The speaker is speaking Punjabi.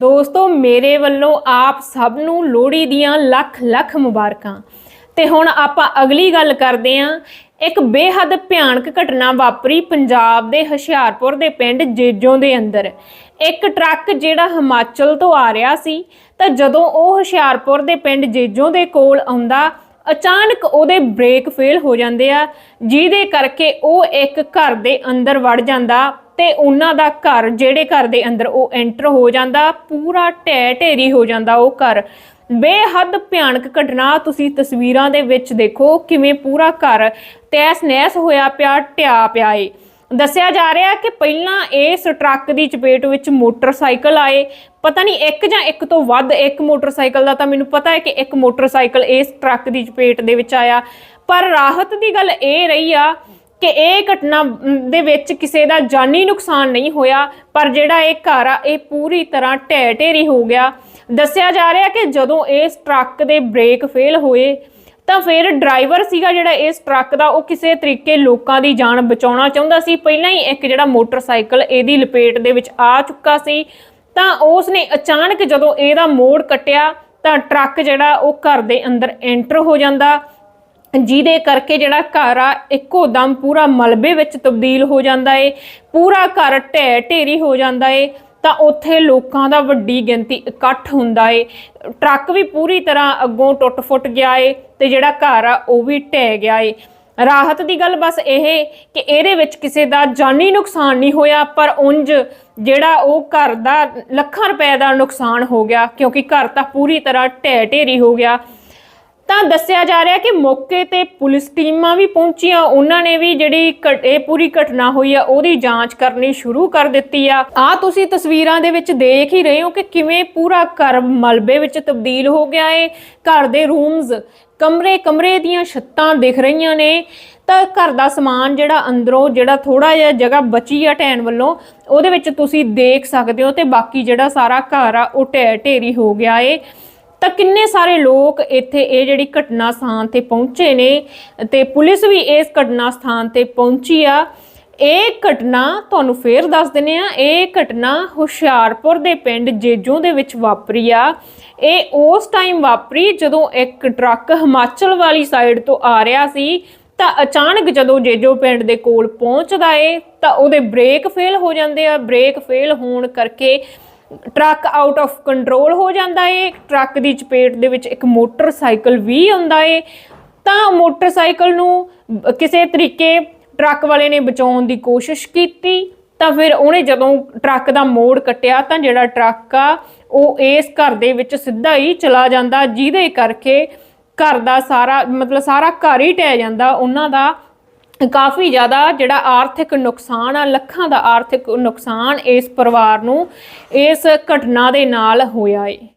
ਦੋਸਤੋ, ਮੇਰੇ ਵੱਲੋਂ ਆਪ ਸਭ ਨੂੰ ਲੋਹੜੀ ਦੀਆਂ ਲੱਖ ਲੱਖ ਮੁਬਾਰਕਾਂ। ਤੇ ਹੁਣ ਆਪਾਂ ਅਗਲੀ ਗੱਲ ਕਰਦੇ ਆਂ ਇੱਕ ਬੇਹੱਦ ਭਿਆਨਕ ਘਟਨਾ ਵਾਪਰੀ ਪੰਜਾਬ ਦੇ ਹੁਸ਼ਿਆਰਪੁਰ ਦੇ ਪਿੰਡ ਜੇਜੋਂ ਦੇ ਅੰਦਰ। ਇੱਕ ਟਰੱਕ ਜਿਹੜਾ ਹਿਮਾਚਲ ਤੋਂ ਆ ਰਿਹਾ ਸੀ, ਤਾਂ ਜਦੋਂ ਉਹ ਹੁਸ਼ਿਆਰਪੁਰ ਦੇ ਪਿੰਡ ਜੇਜੋਂ ਦੇ ਕੋਲ ਆਉਂਦਾ, ਅਚਾਨਕ ਉਹਦੇ ਬ੍ਰੇਕ ਫੇਲ ਹੋ ਜਾਂਦੇ ਆ, ਜਿਹਦੇ ਕਰਕੇ ਉਹ ਇੱਕ ਘਰ ਦੇ ਅੰਦਰ ਵੜ ਜਾਂਦਾ। ਤੇ ਉਹਨਾਂ ਦਾ ਘਰ, ਜਿਹੜੇ ਘਰ ਦੇ ਅੰਦਰ ਉਹ ਐਂਟਰ ਹੋ ਜਾਂਦਾ, ਪੂਰਾ ਢਹਿ ਢੇਰੀ ਹੋ ਜਾਂਦਾ ਉਹ ਘਰ। ਬੇਹੱਦ ਭਿਆਨਕ ਘਟਨਾ ਤੁਸੀਂ ਤਸਵੀਰਾਂ ਦੇ ਵਿੱਚ ਦੇਖੋ ਕਿਵੇਂ ਪੂਰਾ ਘਰ ਤੈਸ ਨੈਸ ਹੋਇਆ ਪਿਆ ਢਿਆ ਪਿਆ ਏ। ਦੱਸਿਆ ਜਾ ਰਿਹਾ ਕਿ ਪਹਿਲਾਂ ਇਸ ਟਰੱਕ ਦੀ ਚਪੇਟ ਵਿੱਚ ਮੋਟਰਸਾਈਕਲ ਆਏ। ਪਤਾ ਨਹੀਂ ਇੱਕ ਜਾਂ ਇੱਕ ਤੋਂ ਵੱਧ ਇੱਕ ਮੋਟਰਸਾਈਕਲ ਦਾ ਤਾਂ ਮੈਨੂੰ ਪਤਾ ਹੈ ਕਿ ਇੱਕ ਮੋਟਰਸਾਈਕਲ ਇਸ ਟਰੱਕ ਦੀ ਚਪੇਟ ਦੇ ਵਿੱਚ ਆਇਆ। ਪਰ ਰਾਹਤ ਦੀ ਗੱਲ ਇਹ ਰਹੀ ਆ ਕਿ ਇਹ ਘਟਨਾ ਦੇ ਵਿੱਚ ਕਿਸੇ ਦਾ ਜਾਨੀ ਨੁਕਸਾਨ ਨਹੀਂ ਹੋਇਆ, ਪਰ ਜਿਹੜਾ ਇਹ ਘਰ ਆ, ਇਹ ਪੂਰੀ ਤਰ੍ਹਾਂ ਢਹਿ ਢੇਰੀ ਹੋ ਗਿਆ। ਦੱਸਿਆ ਜਾ ਰਿਹਾ ਕਿ ਜਦੋਂ ਇਸ ਟਰੱਕ ਦੇ ਬ੍ਰੇਕ ਫੇਲ ਹੋਏ, ਤਾਂ ਫਿਰ ਡਰਾਈਵਰ ਸੀਗਾ ਜਿਹੜਾ ਇਸ ਟਰੱਕ ਦਾ, ਉਹ ਕਿਸੇ ਤਰੀਕੇ ਲੋਕਾਂ ਦੀ ਜਾਨ ਬਚਾਉਣਾ ਚਾਹੁੰਦਾ ਸੀ। ਪਹਿਲਾਂ ਹੀ ਇੱਕ ਜਿਹੜਾ ਮੋਟਰਸਾਈਕਲ ਇਹਦੀ ਲਪੇਟ ਦੇ ਵਿੱਚ ਆ ਚੁੱਕਾ ਸੀ, ਤਾਂ ਉਸ ਨੇ ਅਚਾਨਕ ਜਦੋਂ ਇਹਦਾ ਮੋੜ ਕੱਟਿਆ, ਤਾਂ ਟਰੱਕ ਜਿਹੜਾ ਉਹ ਘਰ ਦੇ ਅੰਦਰ ਐਂਟਰ ਹੋ ਜਾਂਦਾ। ਜਿਹਦੇ ਕਰਕੇ ਜਿਹੜਾ ਘਰ ਆ, ਇੱਕੋ ਦਮ ਪੂਰਾ ਮਲਬੇ ਵਿੱਚ ਤਬਦੀਲ ਹੋ ਜਾਂਦਾ ਏ, ਪੂਰਾ ਘਰ ਢਹਿ ਢੇਰੀ ਹੋ ਜਾਂਦਾ ਏ, ਤਾਂ ਉੱਥੇ ਲੋਕਾਂ ਦਾ ਵੱਡੀ ਗਿਣਤੀ ਇਕੱਠ ਹੁੰਦਾ ਏ। ਟਰੱਕ ਵੀ ਪੂਰੀ ਤਰ੍ਹਾਂ ਅੱਗੋਂ ਟੁੱਟ-ਫੁੱਟ ਗਿਆ ਏ ਤੇ ਜਿਹੜਾ ਘਰ ਆ, ਉਹ ਵੀ ਢਹਿ ਗਿਆ ਏ। ਰਾਹਤ ਦੀ ਗੱਲ ਬਸ ਇਹ ਕਿ ਇਹਦੇ ਵਿੱਚ ਕਿਸੇ ਦਾ ਜਾਨੀ ਨੁਕਸਾਨ ਨਹੀਂ ਹੋਇਆ, ਪਰ ਉਂਝ ਜਿਹੜਾ ਉਹ ਘਰ ਦਾ ਲੱਖਾਂ ਰੁਪਏ ਦਾ ਨੁਕਸਾਨ ਹੋ ਗਿਆ, ਕਿਉਂਕਿ ਘਰ ਤਾਂ ਪੂਰੀ ਤਰ੍ਹਾਂ ਢਹਿ ਢੇਰੀ ਹੋ ਗਿਆ। ਤਾਂ ਦੱਸਿਆ ਜਾ ਰਿਹਾ ਕਿ ਮੌਕੇ ਤੇ ਪੁਲਿਸ ਟੀਮਾਂ ਵੀ ਪਹੁੰਚੀਆਂ। ਉਹਨਾਂ ਨੇ ਵੀ ਜਿਹੜੀ ਘਟ- ਇਹ ਪੂਰੀ ਘਟਨਾ ਹੋਈ ਆ, ਉਹਦੀ ਜਾਂਚ ਕਰਨੀ ਸ਼ੁਰੂ ਕਰ ਦਿੱਤੀ ਆ। ਆ ਤੁਸੀਂ ਤਸਵੀਰਾਂ ਦੇ ਵਿੱਚ ਦੇਖ ਹੀ ਰਹੇ ਹੋ ਕਿ ਕਿਵੇਂ ਪੂਰਾ ਘਰ ਮਲਬੇ ਵਿੱਚ ਤਬਦੀਲ ਹੋ ਗਿਆ ਏ। ਘਰ ਦੇ ਰੂਮਸ ਕਮਰੇ ਕਮਰੇ ਦੀਆਂ ਛੱਤਾਂ ਦਿਖ ਰਹੀਆਂ ਨੇ। ਤਾਂ ਘਰ ਦਾ ਸਮਾਨ ਜਿਹੜਾ ਅੰਦਰੋਂ ਜਿਹੜਾ ਥੋੜਾ ਜਿਹਾ ਜਗ੍ਹਾ ਬਚੀ ਆ ਢਹਿਣ ਵੱਲੋਂ, ਉਹਦੇ ਵਿੱਚ ਤੁਸੀਂ ਦੇਖ ਸਕਦੇ ਹੋ ਤੇ ਬਾਕੀ ਜਿਹੜਾ ਸਾਰਾ ਘਰ ਆ, ਉਹ ਢਹਿ ਢੇਰੀ ਹੋ ਗਿਆ ਏ। ਤਾਂ ਕਿੰਨੇ ਸਾਰੇ ਲੋਕ ਇੱਥੇ ਇਹ ਜਿਹੜੀ ਘਟਨਾ ਸਥਾਨ ਤੇ ਪਹੁੰਚੇ ਨੇ ਤੇ ਪੁਲਿਸ ਵੀ ਇਸ ਘਟਨਾ ਸਥਾਨ ਤੇ ਪਹੁੰਚੀ ਆ। ਇਹ ਘਟਨਾ ਤੁਹਾਨੂੰ ਫੇਰ ਦੱਸ ਦਿੰਨੇ ਆ। ਇਹ ਘਟਨਾ ਹੁਸ਼ਿਆਰਪੁਰ ਦੇ ਪਿੰਡ ਜੇਜੋਂ ਦੇ ਵਿੱਚ ਵਾਪਰੀ ਆ। ਇਹ ਉਸ ਟਾਈਮ ਵਾਪਰੀ ਜਦੋਂ ਇੱਕ ਟਰੱਕ ਹਿਮਾਚਲ ਵਾਲੀ ਸਾਈਡ ਤੋਂ ਆ ਰਿਹਾ ਸੀ। ਤਾਂ ਅਚਾਨਕ ਜਦੋਂ ਜੇਜੋ ਪਿੰਡ ਦੇ ਕੋਲ ਪਹੁੰਚਦਾ ਏ, ਤਾਂ ਉਹਦੇ ਬ੍ਰੇਕ ਫੇਲ ਹੋ ਜਾਂਦੇ ਆ। ਬ੍ਰੇਕ ਫੇਲ ਹੋਣ ਕਰਕੇ ਟਰੱਕ ਆਊਟ ਆਫ ਕੰਟਰੋਲ ਹੋ ਜਾਂਦਾ ਏ, ਟਰੱਕ ਦੀ ਚਪੇਟ ਦੇ ਵਿੱਚ ਇੱਕ ਮੋਟਰਸਾਈਕਲ ਵੀ ਆਉਂਦਾ ਏ। ਤਾਂ ਮੋਟਰਸਾਈਕਲ ਨੂੰ ਕਿਸੇ ਤਰੀਕੇ ਟਰੱਕ ਵਾਲੇ ਨੇ ਬਚਾਉਣ ਦੀ ਕੋਸ਼ਿਸ਼ ਕੀਤੀ, ਤਾਂ ਫਿਰ ਉਹਨੇ ਜਦੋਂ ਟਰੱਕ ਦਾ ਮੋੜ ਕੱਟਿਆ, ਤਾਂ ਜਿਹੜਾ ਟਰੱਕ ਆ, ਉਹ ਇਸ ਘਰ ਦੇ ਵਿੱਚ ਸਿੱਧਾ ਹੀ ਚਲਾ ਜਾਂਦਾ, ਜਿਹਦੇ ਕਰਕੇ ਘਰ ਦਾ ਸਾਰਾ, ਮਤਲਬ ਸਾਰਾ ਘਰ ਹੀ ਟਹਿ ਜਾਂਦਾ, ਉਹਨਾਂ ਦਾ ਕਾਫੀ ਜ਼ਿਆਦਾ ਜਿਹੜਾ ਆਰਥਿਕ ਨੁਕਸਾਨ ਆ, ਲੱਖਾਂ ਦਾ ਆਰਥਿਕ ਨੁਕਸਾਨ ਇਸ ਪਰਿਵਾਰ ਨੂੰ ਇਸ ਘਟਨਾ ਦੇ ਨਾਲ ਹੋਇਆ ਏ।